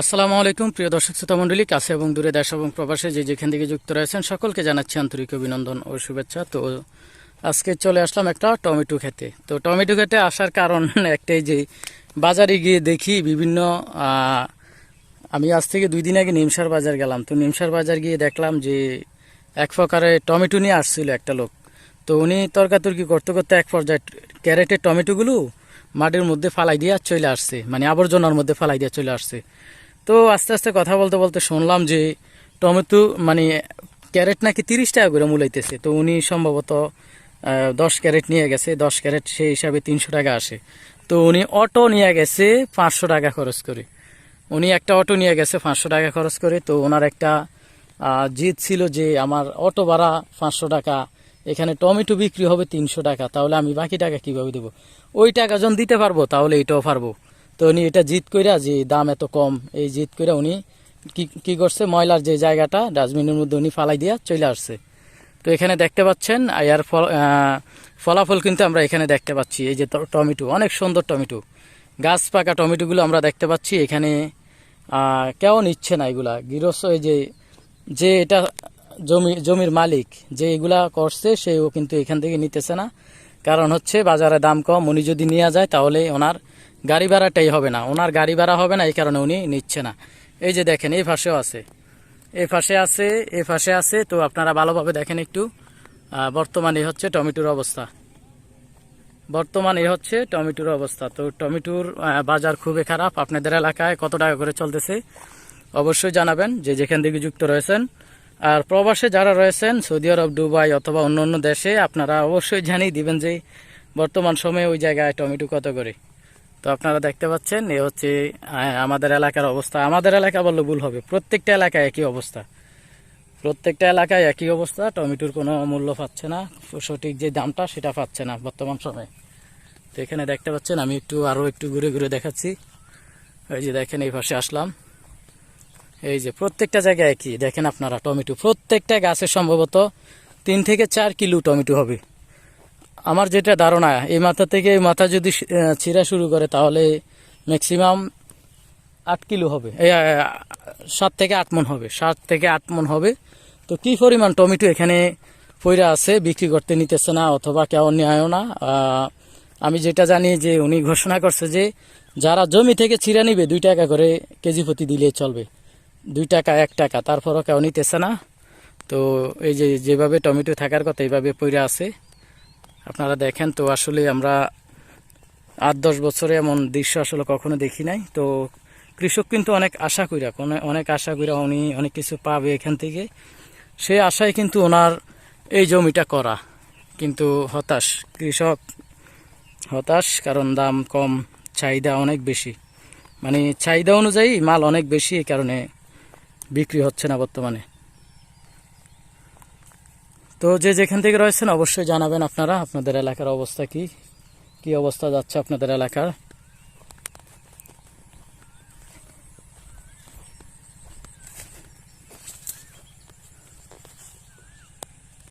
আসসালামু আলাইকুম, প্রিয় দর্শক শ্রোতা মণ্ডলী, কাছে এবং দূরে দেশ এবং প্রবাসে যে যেখান থেকে যুক্ত রয়েছেন সকলকে জানাচ্ছি আন্তরিক অভিনন্দন ও শুভেচ্ছা। তো আজকে চলে আসলাম একটা টমেটো খেতে। তো টমেটো খেতে আসার কারণ একটাই যে, বাজারে গিয়ে দেখি বিভিন্ন আমি আজ থেকে দুই দিন আগে নিমসার বাজার গেলাম। তো নিমসার বাজার গিয়ে দেখলাম যে, এক প্রকারে টমেটো নিয়ে আসছিল একটা লোক। তো উনি তর্কাতর্কি করতে করতে এক পর্যায়ে ক্যারেটের টমেটোগুলো মাটির মধ্যে ফালাই দিয়ে চলে আসছে মানে আবর্জনার মধ্যে ফালাই দিয়ে চলে আসছে। তো আস্তে আস্তে কথা বলতে বলতে শুনলাম যে টমেটো মানে ক্যারেট নাকি তিরিশ টাকা করে মূলাইতেছে। তো উনি সম্ভবত দশ ক্যারেট নিয়ে গেছে, দশ ক্যারেট সেই হিসাবে তিনশো টাকা আসে। তো উনি অটো নিয়ে গেছে পাঁচশো টাকা খরচ করে। উনি একটা অটো নিয়ে গেছে পাঁচশো টাকা খরচ করে। তো ওনার একটা জিদ ছিল যে আমার অটো ভাড়া পাঁচশো টাকা, এখানে টমেটো বিক্রি হবে তিনশো টাকা, তাহলে আমি বাকি টাকা কীভাবে দেবো? ওই টাকা যখন দিতে পারব, তাহলে এটাও পারব। তো উনি এটা জিত কইরা যে দাম এত কম, এই জিত কইরা উনি কি কি করছে? ময়লার যে জায়গাটা, ডাস্টবিনের মধ্যে উনি ফালাই দিয়া চলে আসছে। তো এখানে দেখতে পাচ্ছেন, এর ফল ফলাফল কিন্তু আমরা এখানে দেখতে পাচ্ছি। এই যে টমেটো, অনেক সুন্দর টমেটো। গাছ পাকা টমেটোগুলো আমরা দেখতে পাচ্ছি এখানে। কেউ নিচ্ছে না এগুলা। গৃহস্থ, এই যে যে এটা জমি, জমির মালিক, যে এগুলা করছে, সেও কিন্তু এখান থেকে নিতেছে না। কারণ হচ্ছে বাজারে দাম কম। উনি যদি নিয়ে যায়, তাহলে ওনার গাড়ি ভাড়াটাই হবে না। ওনার গাড়ি ভাড়া হবে না, এই কারণে উনি নিচ্ছে না। এই যে দেখেন, এই পাশেও আছে। এই পাশে আছে, এই পাশে আছে। তো আপনারা ভালোভাবে দেখেন একটু। বর্তমানে হচ্ছে টমেটোর অবস্থা। বর্তমানে এই হচ্ছে টমেটোর অবস্থা। তো টমেটোর বাজার খুবই খারাপ। আপনাদের এলাকায় কত টাকা করে চলতেছে, অবশ্যই জানাবেন যে যেখান থেকে যুক্ত রয়েছেন। আর প্রবাসে যারা রয়েছেন, সৌদি আরব, দুবাই অথবা অন্য অন্য দেশে, আপনারা অবশ্যই জানিয়ে দিবেন যে বর্তমান সময়ে ওই জায়গায় টমেটো কত করে। তো আপনারা দেখতে পাচ্ছেন, এ হচ্ছে আমাদের এলাকার অবস্থা। আমাদের এলাকা বললে ভুল হবে, প্রত্যেকটা এলাকায় একই অবস্থা। প্রত্যেকটা এলাকায় একই অবস্থা, টমেটোর কোনো মূল্য পাচ্ছে না, সঠিক যে দামটা সেটা পাচ্ছে না বর্তমান সময়ে। তো এখানে দেখতে পাচ্ছেন, আমি একটু আরও একটু ঘুরে ঘুরে দেখাচ্ছি। এই যে দেখেন, এই পাশে আসলাম। এই যে প্রত্যেকটা জায়গায় একই, দেখেন আপনারা, টমেটো। প্রত্যেকটা গাছে সম্ভবত তিন থেকে চার কিলো টমেটো হবে। আমার যেটা ধারণা, এই মাথা থেকে এই মাথা যদি ছিঁড়া শুরু করে, তাহলে ম্যাক্সিমাম আট কিলো হবে। সাত থেকে আট মন হবে, সাত থেকে আট মন হবে। তো কি পরিমাণ টমেটো এখানে পইরা আছে, বিক্রি করতে নিতেছে না অথবা কেউ নেয়ও না? আমি যেটা জানি যে উনি ঘোষণা করছে যে যারা জমি থেকে ছিঁড়া নিবে, দুই টাকা করে কেজি প্রতি দিলে চলবে। দুই টাকা, এক টাকা, তারপরও কেউ নিতেছে না। তো এই যে, যেভাবে টমেটো থাকার কথা, এইভাবে পইরা আছে। আপনারা দেখেন, তো আসলে আমরা আট দশ বছরে এমন দৃশ্য আসলে কখনো দেখি নাই। তো কৃষক কিন্তু অনেক আশা কইরা অনেক আশা কইরা উনি অনেক কিছু পাবে এখান থেকে। সেই আশায় কিন্তু ওনার এই জমিটা করা, কিন্তু হতাশ। কৃষক হতাশ, কারণ দাম কম, চাহিদা অনেক বেশি। মানে চাহিদা অনুযায়ী মাল অনেক বেশি, এই কারণে বিক্রি হচ্ছে না বর্তমানে। তো যে যেখান থেকে রয়েছেন অবশ্যই জানাবেন আপনারা, আপনাদের এলাকার অবস্থা কি? কি অবস্থা যাচ্ছে আপনাদের এলাকার?